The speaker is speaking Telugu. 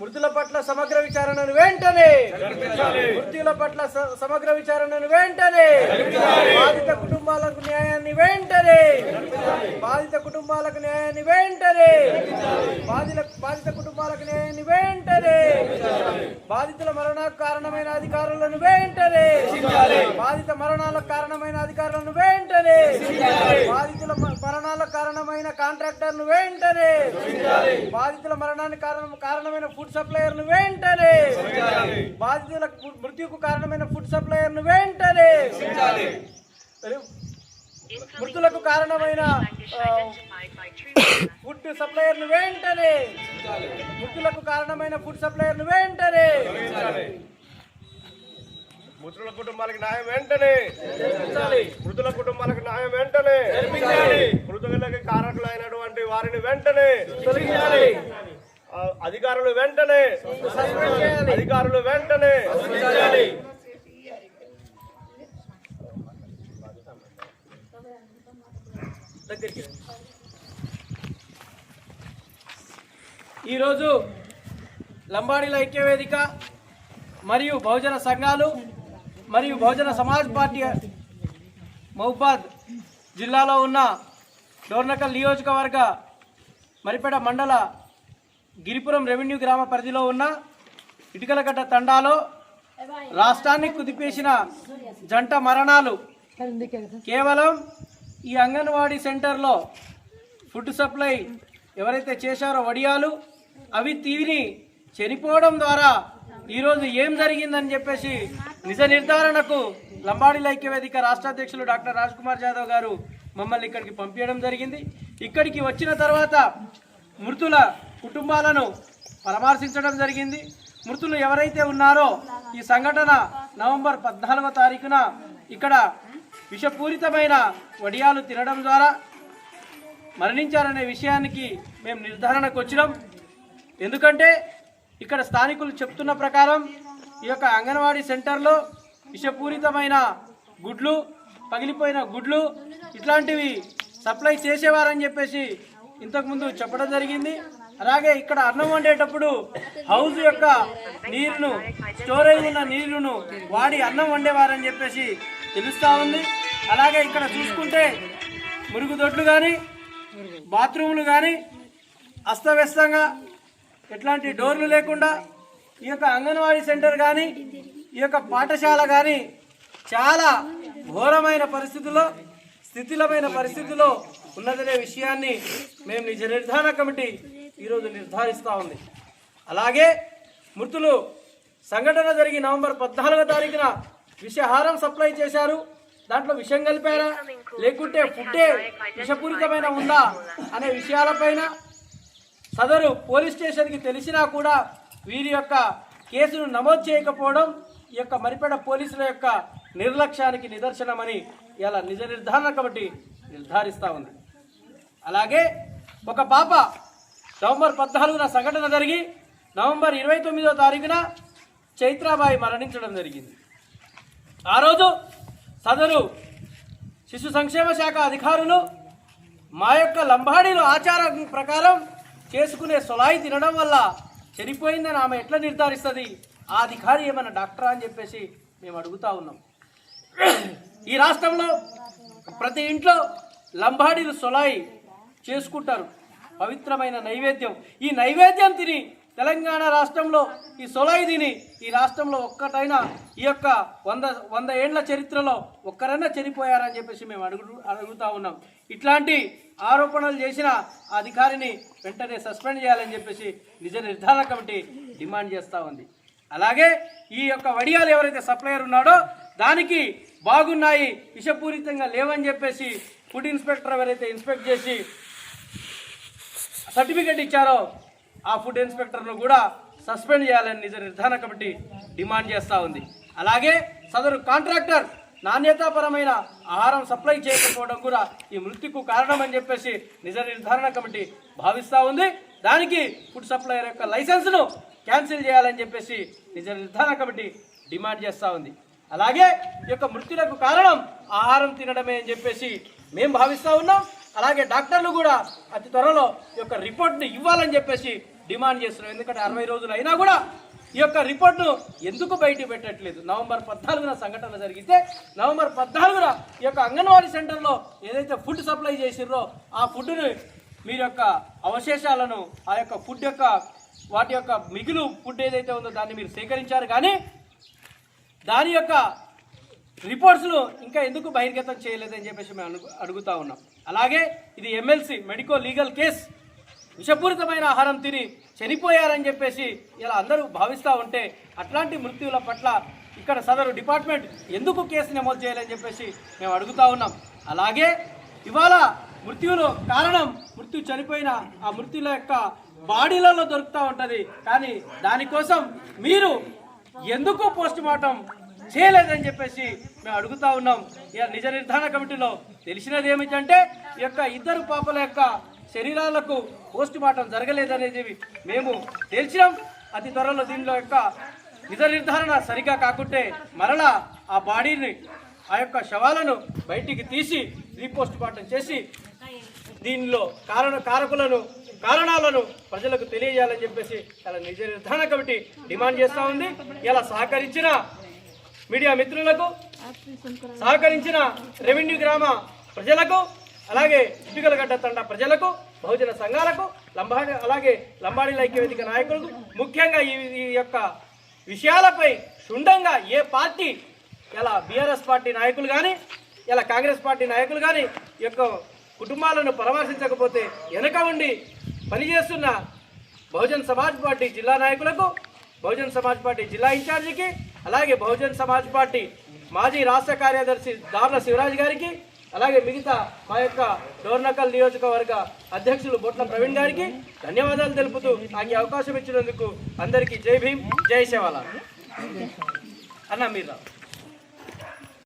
మృతుల పట్ల సమగ్ర విచారణను వెంటనే మృతుల పట్ల సమగ్ర విచారణను వెంటనే బాధిత కుటుంబాలకు న్యాయాన్ని వెంటనే బాధిత కుటుంబాలకు న్యాయాన్ని వెంటనే బాధిత బాధిత కుటుంబాలకు న్యాయాన్ని వెంటనే బాధితుల మరణాలకు కారణమైన అధికారులను వెంటనే బాధిత మరణాలకు కారణమైన అధికారులను వెంటనే బాధితుల మరణాలకు కారణమైన కాంట్రాక్టర్ను వెంటనే బాధితుల మరణానికి కారణం కారణమైన ఫుడ్ సప్లయర్ను వెంటనే! బాధితుల మృత్యుకు కారణమైన ఫుడ్ సప్లయర్ను వెంటనే! మృతులకు కారణమైన ఫుడ్ సప్లయర్ను వెంటనే! మృతులకు కారణమైన ఫుడ్ సప్లయర్ను వెంటనే! మృతుల కుటుంబాలకు న్యాయం వెంటనే. మృతుల కుటుంబాలకు న్యాయం వెంటనే! మృతులకి కారకులైనటువంటి వారిని వెంటనే! అధికారులు వెంటనే అధికారులు వెంటనే ఈరోజు లంబాడీల ఐక్యవేదిక మరియు బహుజన సంఘాలు మరియు బహుజన సమాజ్ పార్టీ మహబాద్ జిల్లాలో ఉన్న డోర్నకల్ నియోజకవర్గ మరిపేట మండల గిరిపురం రెవెన్యూ గ్రామ పరిధిలో ఉన్న ఇటుకలగడ్డ తండాలో రాష్ట్రాన్ని కుదిపేసిన జంట మరణాలు కేవలం ఈ అంగన్వాడీ సెంటర్లో ఫుడ్ సప్లై ఎవరైతే చేశారో వడియాలు అవి తీవిని చనిపోవడం ద్వారా ఈరోజు ఏం జరిగిందని చెప్పేసి నిజ నిర్ధారణకు లంబాడీల ఐక్యవేదిక రాష్ట్ర అధ్యక్షులు డాక్టర్ రాజ్ కుమార్ యాదవ్ గారు మమ్మల్ని ఇక్కడికి పంపించడం జరిగింది. ఇక్కడికి వచ్చిన తర్వాత మృతుల కుటుంబాలను పరామర్శించడం జరిగింది. మృతులు ఎవరైతే ఉన్నారో ఈ సంఘటన నవంబర్ పద్నాలుగో తారీఖున ఇక్కడ విషపూరితమైన వడియాలు తినడం ద్వారా మరణించారనే విషయానికి మేము నిర్ధారణకు వచ్చినాం. ఎందుకంటే ఇక్కడ స్థానికులు చెప్తున్న ప్రకారం ఈ యొక్క అంగన్వాడీ సెంటర్లో విషపూరితమైన గుడ్లు పగిలిపోయిన గుడ్లు ఇట్లాంటివి సప్లై చేసేవారని చెప్పేసి ఇంతకుముందు చెప్పడం జరిగింది. అలాగే ఇక్కడ అన్నం వండేటప్పుడు హౌస్ యొక్క నీరును స్టోరేజ్ ఉన్న నీరును వాడి అన్నం వండేవారని చెప్పేసి తెలుస్తూ ఉంది. అలాగే ఇక్కడ చూసుకుంటే మురుగుదొడ్లు కానీ బాత్రూములు కానీ అస్తవ్యస్తంగా ఎట్లాంటి డోర్లు లేకుండా ఈ యొక్క అంగన్వాడీ సెంటర్ కానీ ఈ యొక్క పాఠశాల కానీ చాలా ఘోరమైన పరిస్థితుల్లో స్థితిలమైన పరిస్థితిలో ఉన్నదనే విషయాన్ని మేము నిజ నిర్ధారణ కమిటీ ఈరోజు నిర్ధారిస్తూ ఉంది. అలాగే మృతులు సంఘటన జరిగి నవంబర్ పద్నాలుగో తారీఖున విషహారం సప్లై చేశారు. దాంట్లో విషం కలిపారా? లేకుంటే ఫుడ్డే విషపూరితమైన ఉందా అనే విషయాలపైన సదరు పోలీస్ స్టేషన్కి తెలిసినా కూడా వీరి యొక్క కేసును నమోదు చేయకపోవడం ఈ యొక్క మరిపేడ పోలీసుల యొక్క నిర్లక్ష్యానికి నిదర్శనమని ఇలా నిజ నిర్ధారణ కమిటీ నిర్ధారిస్తూ ఉంది. అలాగే ఒక పాప నవంబర్ పద్నాలుగున సంఘటన జరిగి నవంబర్ ఇరవై తొమ్మిదో తారీఖున చైత్రాబాయి మరణించడం జరిగింది. ఆ రోజు సదరు శిశు సంక్షేమ శాఖ అధికారులు మా యొక్క లంబాడీలు ఆచారం ప్రకారం చేసుకునే సొలాయి తినడం వల్ల చనిపోయిందని ఆమె ఎట్లా నిర్ధారిస్తుంది? ఆ అధికారి ఏమైనా డాక్టరా అని చెప్పేసి మేము అడుగుతా ఉన్నాం. ఈ రాష్ట్రంలో ప్రతి ఇంట్లో లంబాడీలు సొలాయి చేసుకుంటారు. పవిత్రమైన నైవేద్యం. ఈ నైవేద్యం తిని తెలంగాణ రాష్ట్రంలో ఈ సొలాయి తిని ఈ రాష్ట్రంలో ఒక్కటైనా ఈ యొక్క వంద వంద ఏండ్ల చరిత్రలో ఒక్కరైనా చనిపోయారని చెప్పేసి మేము అడుగు అడుగుతా ఉన్నాం. ఇట్లాంటి ఆరోపణలు చేసిన అధికారిని వెంటనే సస్పెండ్ చేయాలని చెప్పేసి నిజ నిర్ధారణ కమిటీ డిమాండ్ చేస్తూ ఉంది. అలాగే ఈ యొక్క వడియాలు ఎవరైతే సప్లయర్ ఉన్నాడో దానికి బాగున్నాయి విషపూరితంగా లేవని చెప్పేసి ఫుడ్ ఇన్స్పెక్టర్ ఎవరైతే ఇన్స్పెక్ట్ చేసి సర్టిఫికెట్ ఇచ్చారో ఆ ఫుడ్ ఇన్స్పెక్టర్ను కూడా సస్పెండ్ చేయాలని నిజ నిర్ధారణ కమిటీ డిమాండ్ చేస్తూ ఉంది. అలాగే సదరు కాంట్రాక్టర్ నాణ్యతాపరమైన ఆహారం సప్లై చేయకపోవడం కూడా ఈ మృత్యుకు కారణమని చెప్పేసి నిజ నిర్ధారణ కమిటీ భావిస్తూ ఉంది. దానికి ఫుడ్ సప్లయర్ యొక్క లైసెన్స్ను క్యాన్సిల్ చేయాలని చెప్పేసి నిజ నిర్ధారణ కమిటీ డిమాండ్ చేస్తూ ఉంది. అలాగే ఈ యొక్క మృత్యులకు కారణం ఆహారం తినడమే అని చెప్పేసి మేము భావిస్తూ ఉన్నాం. అలాగే డాక్టర్లు కూడా అతి త్వరలో ఈ యొక్క రిపోర్ట్ని ఇవ్వాలని చెప్పేసి డిమాండ్ చేస్తున్నాం ఎందుకంటే అరవై రోజులు అయినా కూడా ఈ యొక్క రిపోర్ట్ను ఎందుకు బయట పెట్టట్లేదు? నవంబర్ పద్నాలుగున సంఘటన జరిగితే నవంబర్ పద్నాలుగున ఈ యొక్క అంగన్వాడీ సెంటర్లో ఏదైతే ఫుడ్ సప్లై చేసిర్రో ఆ ఫుడ్ను మీరు యొక్క అవశేషాలను ఆ యొక్క ఫుడ్ యొక్క వాటి యొక్క మిగులు ఫుడ్ ఏదైతే ఉందో దాన్ని మీరు సేకరించారు. కానీ దాని యొక్క రిపోర్ట్స్ను ఇంకా ఎందుకు బహిర్గతం చేయలేదని చెప్పేసి మేము అడుగు అడుగుతా ఉన్నాం. అలాగే ఇది ఎమ్మెల్సీ మెడికో లీగల్ కేస్ విషపూరితమైన ఆహారం తిని చనిపోయారని చెప్పేసి ఇలా అందరూ భావిస్తూ ఉంటే అట్లాంటి మృత్యువుల పట్ల ఇక్కడ సదరు డిపార్ట్మెంట్ ఎందుకు కేసు నమోదు చేయాలని చెప్పేసి మేము అడుగుతా ఉన్నాం. అలాగే ఇవాళ మృత్యువులు కారణం మృత్యు చనిపోయిన ఆ మృత్యుల యొక్క బాడీలలో దొరుకుతూ ఉంటుంది. కానీ దానికోసం మీరు ఎందుకు పోస్ట్ మార్టం చేయలేదని చెప్పేసి మేము అడుగుతా ఉన్నాం. ఇక నిజ నిర్ధారణ కమిటీలో తెలిసినది ఏమిటంటే ఈ యొక్క ఇద్దరు పాపల యొక్క శరీరాలకు పోస్ట్ మార్టం జరగలేదనేది మేము తెలిసినాం. అతి త్వరలో దీనిలో యొక్క నిజ నిర్ధారణ సరిగా కాకుంటే మరలా ఆ బాడీని ఆ యొక్క శవాలను బయటికి తీసి రీపోస్ట్ మార్టం చేసి దీనిలో కారణ కారకులను కారణాలను ప్రజలకు తెలియజేయాలని చెప్పేసి ఇలా నిజ నిర్ధారణ కమిటీ డిమాండ్ చేస్తూ ఉంది. ఇలా సహకరించిన మీడియా మిత్రులకు సహకరించిన రెవెన్యూ గ్రామ ప్రజలకు అలాగే ఇటుకలగడ్డ తండ ప్రజలకు బహుజన సంఘాలకు లంబాడి అలాగే లంబాడి ఐక్యవేదిక నాయకులకు ముఖ్యంగా ఈ ఈ యొక్క విషయాలపై శుండంగా ఏ పార్టీ ఇలా బీఆర్ఎస్ పార్టీ నాయకులు కానీ ఇలా కాంగ్రెస్ పార్టీ నాయకులు కానీ యొక్క కుటుంబాలను పరామర్శించకపోతే వెనక ఉండి పనిచేస్తున్న బహుజన్ సమాజ్ పార్టీ జిల్లా నాయకులకు బహుజన్ సమాజ్ పార్టీ జిల్లా ఇన్ఛార్జికి అలాగే బహుజన్ సమాజ్ పార్టీ మాజీ రాష్ట్ర కార్యదర్శి దార్ల శివరాజ్ గారికి అలాగే మిగతా మా యొక్క డోర్నకల్ నియోజకవర్గ అధ్యక్షులు బొట్ల ప్రవీణ్ గారికి ధన్యవాదాలు తెలుపుతూ నాకు అవకాశం ఇచ్చినందుకు అందరికీ జై భీమ్ జై శివాల. అన్న మీరు.